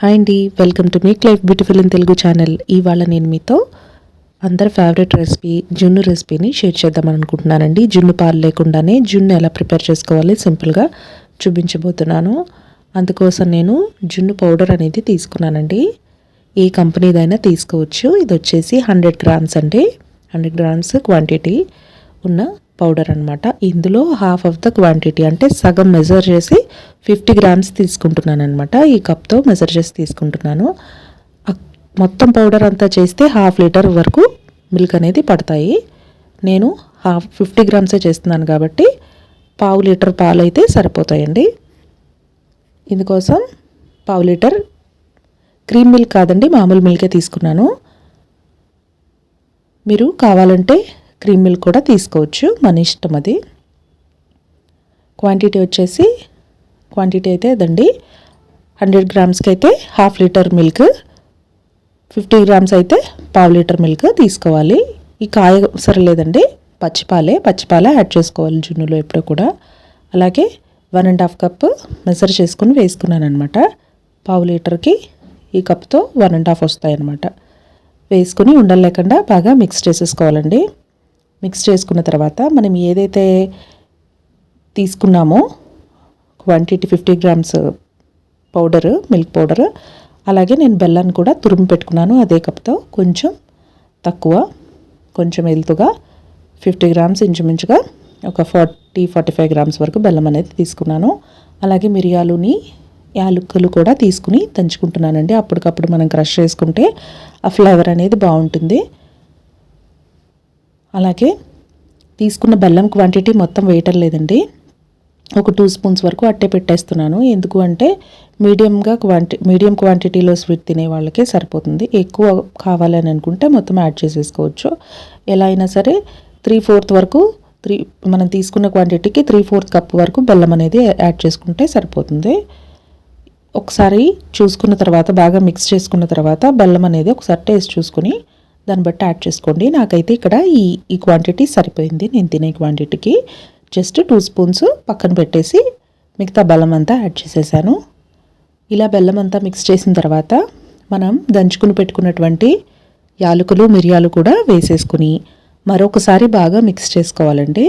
Hi అండి welcome to make life beautiful in Telugu channel ఇవాళ నేను మీతో అందరి ఫేవరెట్ రెసిపీ జున్ను రెసిపీని షేర్ చేద్దామని అనుకుంటున్నానండి. జున్ను పాలు లేకుండానే జున్ను ఎలా ప్రిపేర్ చేసుకోవాలి సింపుల్గా చూపించబోతున్నాను. అందుకోసం నేను జున్ను పౌడర్ అనేది తీసుకున్నానండి. ఏ కంపెనీదైనా తీసుకోవచ్చు. ఇది వచ్చేసి హండ్రెడ్ గ్రామ్స్ అండి. హండ్రెడ్ గ్రామ్స్ క్వాంటిటీ ఉన్న పౌడర్ అనమాట ఇందులో హాఫ్ ఆఫ్ ద క్వాంటిటీ అంటే సగం మెజర్ చేసి ఫిఫ్టీ గ్రామ్స్ తీసుకుంటున్నాను అనమాట ఈ కప్తో మెజర్ చేసి తీసుకుంటున్నాను. మొత్తం పౌడర్ అంతా చేస్తే హాఫ్ లీటర్ వరకు మిల్క్ అనేది పడతాయి. నేను హాఫ్ ఫిఫ్టీ గ్రామ్సే చేస్తున్నాను కాబట్టి పావు లీటర్ పాలు అయితే సరిపోతాయండి. ఇందుకోసం పావు లీటర్ క్రీమ్ మిల్క్ కాదండి మామూలు మిల్కే తీసుకున్నాను. మీరు కావాలంటే క్రీమ్ మిల్క్ కూడా తీసుకోవచ్చు. మన ఇష్టం అది. క్వాంటిటీ వచ్చేసి క్వాంటిటీ అయితే అదండి. హండ్రెడ్ గ్రామ్స్కి అయితే half litre milk fifty grams అయితే పావు లీటర్ మిల్క్ తీసుకోవాలి. ఈ కాయ సరలేదండి పచ్చిపాలే పచ్చిపాలే యాడ్ చేసుకోవాలి జున్నులో ఎప్పుడు కూడా. అలాగే one and half cup measure చేసుకుని వేసుకున్నాను అనమాట పావు లీటర్కి ఈ కప్తో వన్ అండ్ హాఫ్ వస్తాయి అనమాట వేసుకుని ఉండలేకుండా బాగా మిక్స్ చేసేసుకోవాలండి. మిక్స్ చేసుకున్న తర్వాత మనం ఏదైతే తీసుకున్నామో quantity fifty grams powder milk powder అలాగే నేను బెల్లాన్ని కూడా తురుము పెట్టుకున్నాను అదే కప్తో కొంచెం తక్కువ కొంచెం ఎలుతుగా ఫిఫ్టీ గ్రామ్స్ ఇంచుమించుగా ఒక ఫార్టీ ఫార్టీ ఫైవ్ గ్రామ్స్ వరకు బెల్లం అనేది తీసుకున్నాను. అలాగే మిరియాలుని యాలుక్కలు కూడా తీసుకుని దంచుకుంటున్నానండి. అప్పటికప్పుడు మనం క్రష్ చేసుకుంటే ఆ ఫ్లేవర్ అనేది బాగుంటుంది. అలాగే తీసుకున్న బెల్లం క్వాంటిటీ మొత్తం వేయటం లేదండి. ఒక టూ స్పూన్స్ వరకు అట్టే పెట్టేస్తున్నాను. ఎందుకు అంటే మీడియంగా క్వాంటి మీడియం క్వాంటిటీలో స్వీట్ తినే వాళ్ళకే సరిపోతుంది. ఎక్కువ కావాలని అనుకుంటే మొత్తం యాడ్ చేసేసుకోవచ్చు. ఎలా అయినా సరే త్రీ ఫోర్త్ వరకు త్రీ మనం తీసుకున్న క్వాంటిటీకి త్రీ ఫోర్త్ కప్ వరకు బెల్లం అనేది యాడ్ చేసుకుంటే సరిపోతుంది. ఒకసారి చూసుకున్న తర్వాత బాగా మిక్స్ చేసుకున్న తర్వాత బెల్లం అనేది ఒకసారి టేస్ట్ చూసుకొని దాన్ని బట్టి యాడ్ చేసుకోండి. నాకైతే ఇక్కడ ఈ ఈ క్వాంటిటీ సరిపోయింది. నేను తినే క్వాంటిటీకి జస్ట్ టూ స్పూన్స్ పక్కన పెట్టేసి మిగతా బెల్లం అంతా యాడ్ చేసేసాను. ఇలా బెల్లం అంతా మిక్స్ చేసిన తర్వాత మనం దంచుకుని పెట్టుకున్నటువంటి యాలకులు మిరియాలు కూడా వేసేసుకుని మరొకసారి బాగా మిక్స్ చేసుకోవాలండి.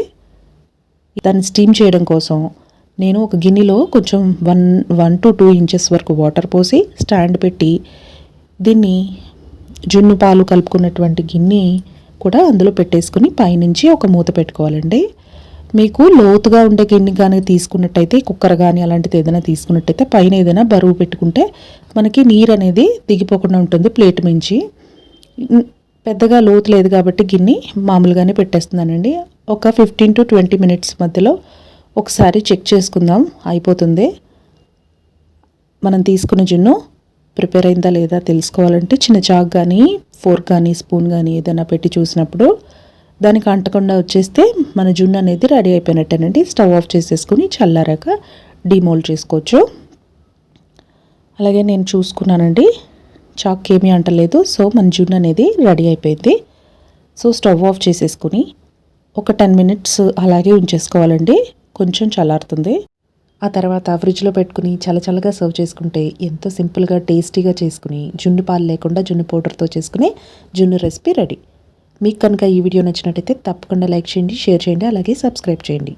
దాన్ని స్టీమ్ చేయడం కోసం నేను ఒక గిన్నెలో కొంచెం one one to two inches వరకు వాటర్ పోసి స్టాండ్ పెట్టి దీన్ని జున్ను పాలు కలుపుకున్నటువంటి గిన్నె కూడా అందులో పెట్టేసుకుని పైనుంచి ఒక మూత పెట్టుకోవాలండి. మీకు లోతుగా ఉండే గిన్నె కానీ తీసుకున్నట్టయితే కుక్కర్ కానీ అలాంటిది ఏదైనా తీసుకున్నట్టయితే పైన ఏదైనా బరువు పెట్టుకుంటే మనకి నీరు అనేది దిగిపోకుండా ఉంటుంది ప్లేట్ మించి. పెద్దగా లోతు లేదు కాబట్టి గిన్నె మామూలుగానే పెట్టేస్తున్నానండి. ఒక ఫిఫ్టీన్ టు ట్వంటీ మినిట్స్ మధ్యలో ఒకసారి చెక్ చేసుకుందాం అయిపోతుంది? మనం తీసుకున్న జున్ను ప్రిపేర్ అయిందా లేదా తెలుసుకోవాలంటే చిన్న చాక్ కానీ ఫోర్క్ కానీ స్పూన్ కానీ ఏదైనా పెట్టి చూసినప్పుడు దానికి అంటకుండా వచ్చేస్తే మన జున్ను అనేది రెడీ అయిపోయినట్టేనండి. స్టవ్ ఆఫ్ చేసేసుకుని చల్లారాక డిమోల్డ్ చేసుకోవచ్చు. అలాగే నేను చూసుకున్నానండి చాక్ ఏమీ అంటలేదు. సో మన జున్ను అనేది రెడీ అయిపోయింది. సో స్టవ్ ఆఫ్ చేసేసుకుని ఒక టెన్ మినిట్స్ అలాగే ఉంచేసుకోవాలండి. కొంచెం చల్లారుతుంది. ఆ తర్వాత ఫ్రిడ్జ్లో పెట్టుకుని చలచలగా సర్వ్ చేసుకుంటే ఎంతో సింపుల్గా టేస్టీగా చేసుకుని జున్ను పాలు లేకుండా జున్ను పౌడర్తో చేసుకుని జున్ను రెసిపీ రెడీ. మీకు కనుక ఈ వీడియో నచ్చినట్టయితే తప్పకుండా లైక్ చేయండి షేర్ చేయండి అలాగే సబ్స్క్రైబ్ చేయండి.